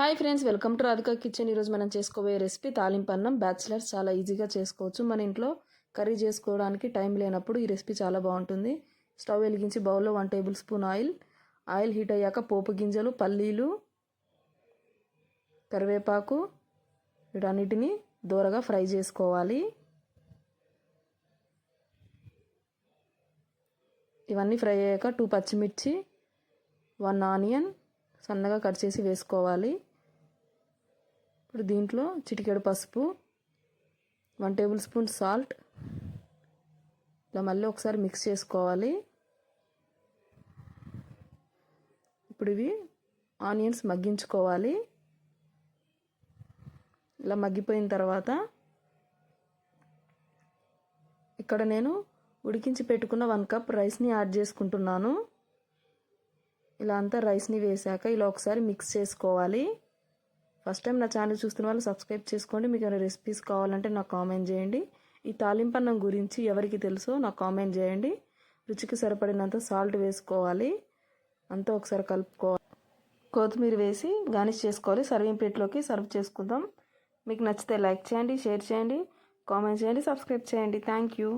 Hi friends welcome to Radhika kitchen ఈరోజు మనం చేసుకోబోయే రెసిపీ తాలింపు అన్నం. బ్యాచిలర్స్ చాలా ఈజీగా చేసుకోవచ్చు. మన ఇంట్లో కర్రీ చేసుకోవడానికి టైం లేనప్పుడు ఈ రెసిపీ చాలా బాగుంటుంది. స్టవ్ వెలిగించి బౌల్లో one tablespoon oil oil heat అయ్యాక పోపు గింజలు పల్లీలు కరివేపాకు వీటన్నిటిని దూరగా ఫ్రై చేసుకోవాలి. ఇవన్నీ ఫ్రై అయ్యాక టూ పచ్చిమిర్చి వన్ ఆనియన్ సన్నగా కట్ చేసి వేసుకోవాలి. ఇప్పుడు దీంట్లో చిటికెడు పసుపు వన్ టేబుల్ స్పూన్ సాల్ట్. ఇలా మళ్ళీ ఒకసారి మిక్స్ చేసుకోవాలి. ఇప్పుడు ఇవి ఆనియన్స్ మగ్గించుకోవాలి. ఇలా మగ్గిపోయిన తర్వాత ఇక్కడ నేను ఉడికించి పెట్టుకున్న వన్ కప్ రైస్ని యాడ్ చేసుకుంటున్నాను. ఇలా అంతా రైస్ని వేసాక ఇలా ఒకసారి మిక్స్ చేసుకోవాలి. ఫస్ట్ టైం నా ఛానల్ చూస్తున్న వాళ్ళు సబ్స్క్రైబ్ చేసుకోండి. మీకు ఏమైనా రెసిపీస్ కావాలంటే నాకు కామెంట్ చేయండి. ఈ తాలింపన్నం గురించి ఎవరికి తెలుసో నాకు కామెంట్ చేయండి. రుచికి సరిపడినంత సాల్ట్ వేసుకోవాలి. అంతా ఒకసారి కలుపుకోవాలి. కొత్తిమీర వేసి గార్నిష్ చేసుకోవాలి. సర్వింగ్ ప్లేట్లోకి సర్వ్ చేసుకుందాం. మీకు నచ్చితే లైక్ చేయండి షేర్ చేయండి కామెంట్ చేయండి సబ్స్క్రైబ్ చేయండి. Thank you